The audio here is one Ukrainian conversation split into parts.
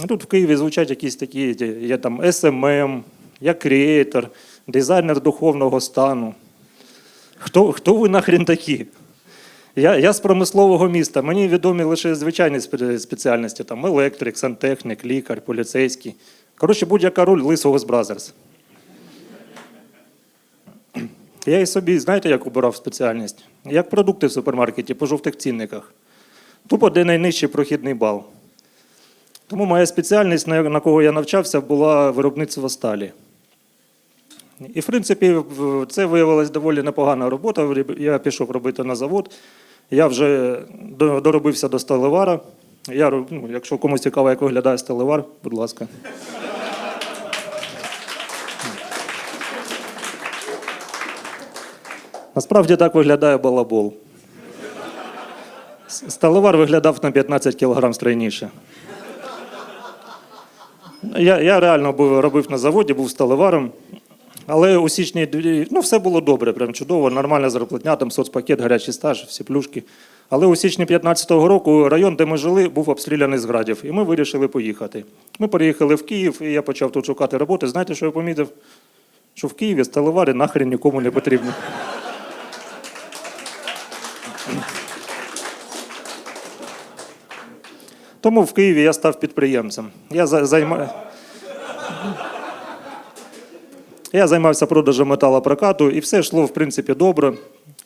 Ну, Тут в Києві звучать якісь такі, є там SMM, я креатор, дизайнер духовного стану. Хто, хто ви нахрен такі? Я, я з промислового міста. Мені відомі лише звичайні спеціальності: там електрик, сантехнік, лікар, поліцейський. Коротше, будь-яка роль лисого з Бразерс. Я і собі, знаєте, як обирав спеціальність? Як продукти в супермаркеті по жовтих цінниках. Тупо де найнижчий прохідний бал. Тому моя спеціальність, на кого я навчався, була виробництво сталі. І, в принципі, це виявилася доволі непогана робота. Я пішов робити на завод. Я вже доробився до сталевара. Я, ну, якщо комусь цікаво, як виглядає сталевар, будь ласка. Насправді так виглядає балабол. Сталевар виглядав на 15 кг стройніше. Я, я реально був, робив на заводі, був сталеваром. Але у січні ну, все було добре, прям чудово, нормальна зарплатня, там соцпакет, гарячий стаж, всі плюшки. Але у січні 15-го року район, де ми жили, був обстріляний з градів, і ми вирішили поїхати. Ми переїхали в Київ, і я почав тут шукати роботи. Знаєте, що я помітив? Що в Києві сталевари нахрен нікому не потрібні. Тому в Києві я став підприємцем. Я за- займа... Я займався продажем металопрокату, і все йшло, в принципі, добре.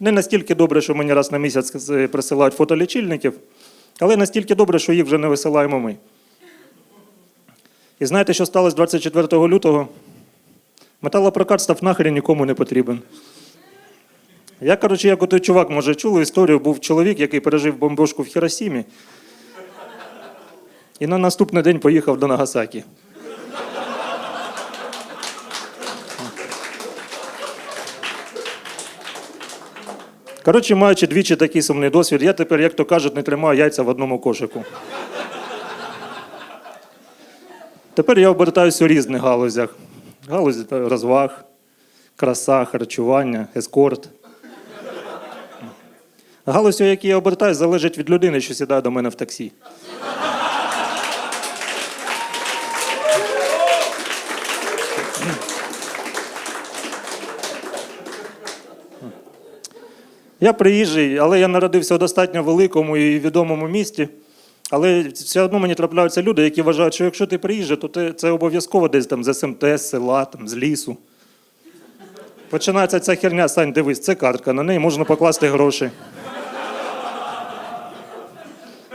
Не настільки добре, що мені раз на місяць присилають фотолічильників, але настільки добре, що їх вже не висилаємо ми. І знаєте, що сталося 24 лютого? Металопрокат став нахрен нікому не потрібен. Я, коротше, як отой чувак, може, чули історію, був чоловік, який пережив бомбежку в Хіросімі, і на наступний день поїхав до Нагасакі. Коротше, маючи двічі такий сумний досвід, я тепер, як то кажуть, не тримаю яйця в одному кошику. Тепер я обертаюся у різних галузях: галузі розваг, краса, харчування, ескорт. Галузь, у якій я обертаюсь, залежить від людини, що сідає до мене в таксі. Я приїжджий, але я народився в достатньо великому і відомому місті. Але все одно мені трапляються люди, які вважають, що якщо ти приїжджий, то ти, це обов'язково десь там з СМТ, з села, там, з лісу. Починається ця херня, Сань, дивись, це картка, на неї можна покласти гроші.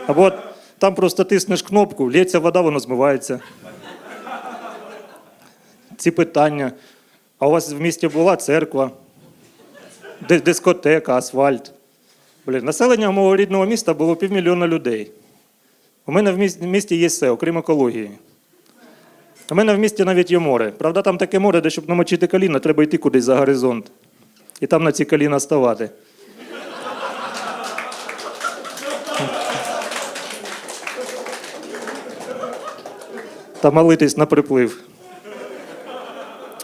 Або там просто тиснеш кнопку, лється вода, воно змивається. Ці питання. А у вас в місті була церква, дискотека, асфальт. Блін, населення мого рідного міста було півмільйона людей. У мене в місті, є все, окрім екології. У мене в місті навіть є море. Правда, там таке море, де щоб намочити коліна, треба йти кудись за горизонт. І там на ці коліна ставати. Та молитись на приплив.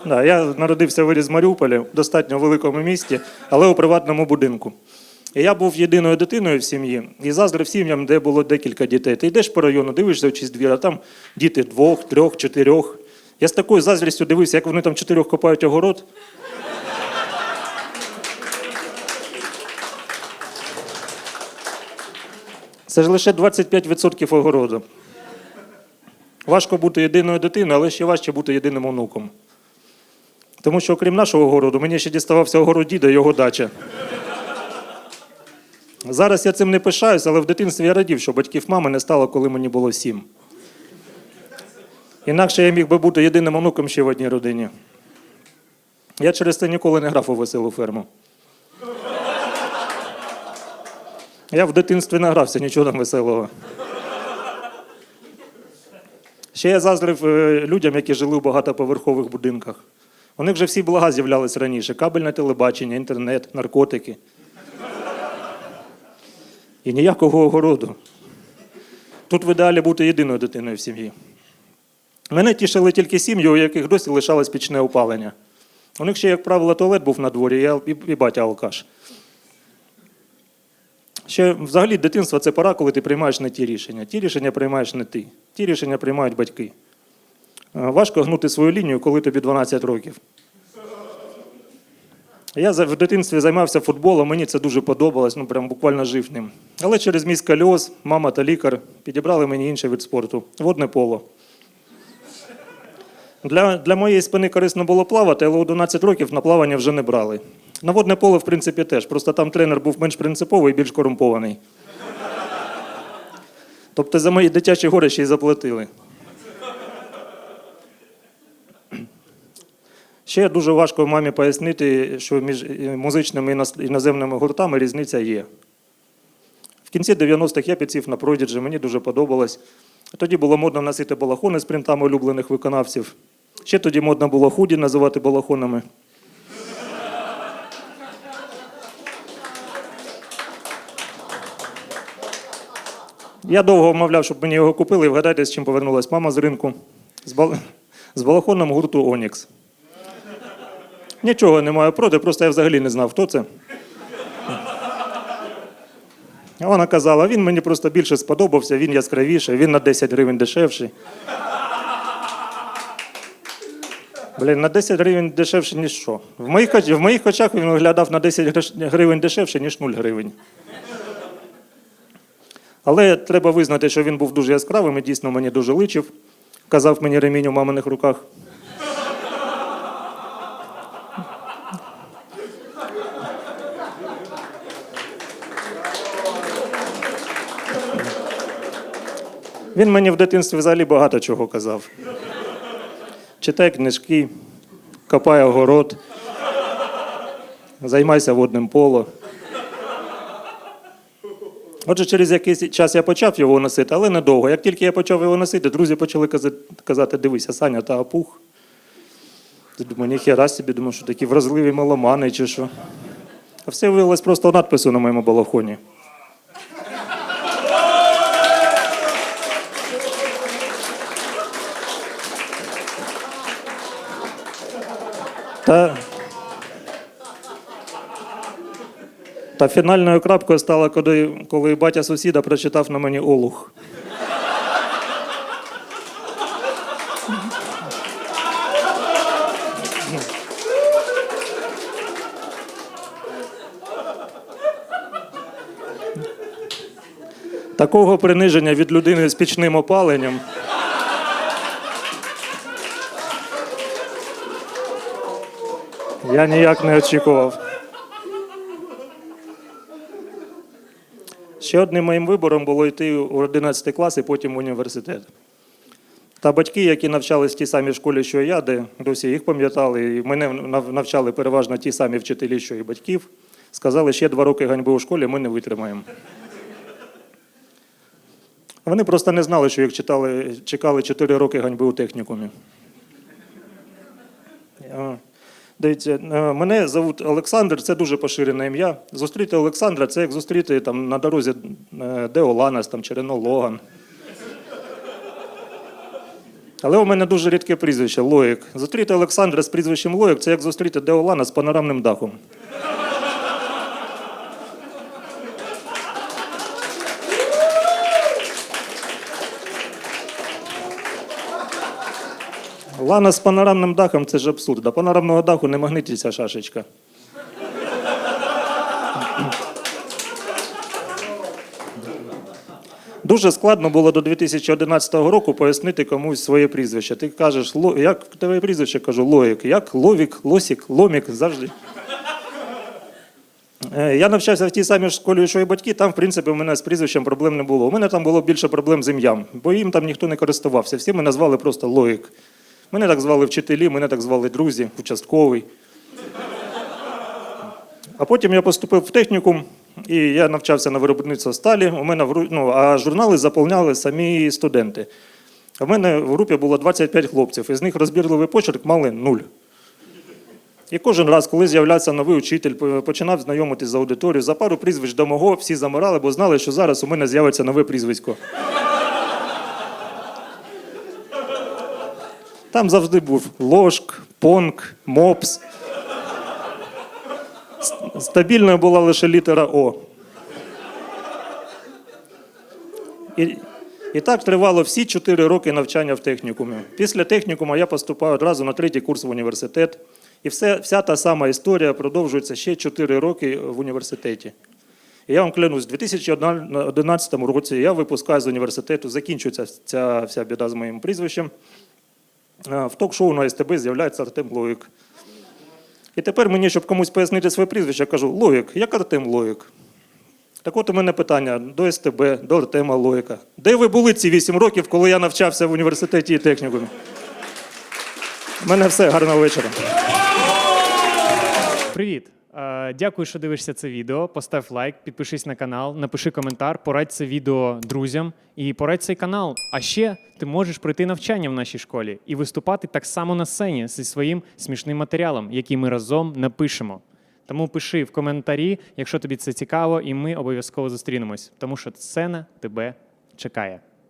Да, я народився виріс в Маріуполі, в достатньо великому місті, але у приватному будинку. І я був єдиною дитиною в сім'ї і заздрив сім'ям, де було декілька дітей. Ти йдеш по району, дивишся чийсь двір, а там діти двох, трьох, чотирьох. Я з такою заздрістю дивився, як вони там чотирьох копають огород. Це ж лише 25% огороду. Важко бути єдиною дитиною, але ще важче бути єдиним онуком. Тому що, окрім нашого городу, мені ще діставався огород діда і його дача. Зараз я цим не пишаюсь, але в дитинстві я радів, що батьків мами не стало, коли мені було сім. Інакше я міг би бути єдиним онуком ще в одній родині. Я через це ніколи не грав у веселу ферму. Я в дитинстві не грався, нічого там веселого. Ще я заздрив е, людям, які жили у багатоповерхових будинках. У них вже всі блага з'являлись раніше: кабельне телебачення, інтернет, наркотики. І ніякого огороду. Тут в ідеалі бути єдиною дитиною в сім'ї. Мене тішили тільки сім'ї, у яких досі лишалось пічне опалення. У них ще, як правило, туалет був на дворі, і, і батя алкаш. Ще взагалі дитинство це пора, коли ти приймаєш не ті рішення. Ті рішення приймаєш не ти. Ті рішення приймають батьки. Е, Важко гнути свою лінію, коли тобі 12 років. Я в дитинстві займався футболом, мені це дуже подобалось, ну прям буквально жив ним. Але через мій сколіоз мама та лікар підібрали мені інший вид спорту водне поло. Для, для моєї спини корисно було плавати, але у 12 років на плавання вже не брали. На водне поло, в принципі, теж. Просто там тренер був менш принциповий і більш корумпований. Тобто за мої дитячі гори ще й заплатили. Ще дуже важко мамі пояснити, що між е, музичними і іноземними гуртами різниця є. В кінці 90-х я підсів на Prodigy, мені дуже подобалось. Тоді було модно носити балахони з принтами улюблених виконавців. Ще тоді модно було худі називати балахонами. Я довго вмовляв, щоб мені його купили, і вгадайте, з чим повернулась мама з ринку. З, бал... з балахоном гурту Онікс. Нічого не маю проти, просто я взагалі не знав, хто це. Вона казала, він мені просто більше сподобався, він яскравіший, він на 10 гривень дешевший. Блін, на 10 гривень дешевше, ніж що. В моїх, в моїх очах він виглядав на 10 гривень дешевше, ніж 0 гривень. Але треба визнати, що він був дуже яскравим і дійсно мені дуже личив. Казав мені ремінь у маминих руках. Він мені в дитинстві взагалі багато чого казав. Читай книжки, копай огород, займайся водним поло. Отже, через якийсь час я почав його носити, але недовго. Як тільки я почав його носити, друзі почали казати, дивися, Саня, та опух. Думаю, ніхера собі, думаю, що такі вразливі меломани чи що. А все виявилось просто надпису на моєму балахоні. Та, та фінальною крапкою стало, коли, коли батя сусіда прочитав на мені олух. Такого приниження від людини з пічним опаленням. Я ніяк не очікував. Ще одним моїм вибором було йти у 11 клас і потім в університет. Та батьки, які навчались в тій самій школі, що я, де досі їх пам'ятали, і мене навчали переважно ті самі вчителі, що і батьків, сказали, ще два роки ганьби у школі ми не витримаємо. Вони просто не знали, що їх читали, чекали 4 роки ганьби у технікумі. Дивіться, е, мене зовут Олександр, це дуже поширене ім'я. Зустріти Олександра це як зустріти там, на дорозі е, Деоланас там, чи Рено Логан. Але у мене дуже рідке прізвище Лоїк. Зустріти Олександра з прізвищем Лоїк це як зустріти Деолана з панорамним дахом. Лана з панорамним дахом це ж абсурд. До панорамного даху не магнититься шашечка. Дуже складно було до 2011 року пояснити комусь своє прізвище. Ти кажеш, «Ло- як твоє прізвище кажу, Лоїк, як Ловік, Лосік, Ломік, завжди. Е, Я навчався в тій самій школі, що і батьки. Там, в принципі, у мене з прізвищем проблем не було. У мене там було більше проблем з ім'ям, бо їм там ніхто не користувався. Всі мене звали просто Лоїк. Мене так звали вчителі, мене так звали друзі, участковий. А потім я поступив в технікум, і я навчався на виробництво сталі. У мене ну, а журнали заповняли самі студенти. В мене в групі було 25 хлопців, із них розбірливий почерк мали нуль. І кожен раз, коли з'являвся новий учитель, починав знайомитись з аудиторією, за пару прізвищ до мого всі замирали, бо знали, що зараз у мене з'явиться нове прізвисько. Там завжди був ложк, понк, мопс. Стабільною була лише літера О. І, і так тривало всі 4 роки навчання в технікумі. Після технікуму я поступаю одразу на третій курс в університет. І все, вся та сама історія продовжується ще 4 роки в університеті. І я вам клянусь, у 2011 році я випускаю з університету, закінчується ця вся біда з моїм прізвищем. Е, В ток-шоу на СТБ з'являється Артем Лоїк. І тепер мені, щоб комусь пояснити своє прізвище, я кажу: Лоїк, як Артем Лоїк? Так от у мене питання до СТБ, до Артема Лоїка. Де ви були ці 8 років, коли я навчався в університеті і технікумі? У мене все, гарного вечора. Привіт! Е, Дякую, що дивишся це відео. Постав лайк, підпишись на канал, напиши коментар, порадь це відео друзям і порадь цей канал. А ще ти можеш пройти навчання в нашій школі і виступати так само на сцені зі своїм смішним матеріалом, який ми разом напишемо. Тому пиши в коментарі, якщо тобі це цікаво, і ми обов'язково зустрінемось, тому що сцена тебе чекає.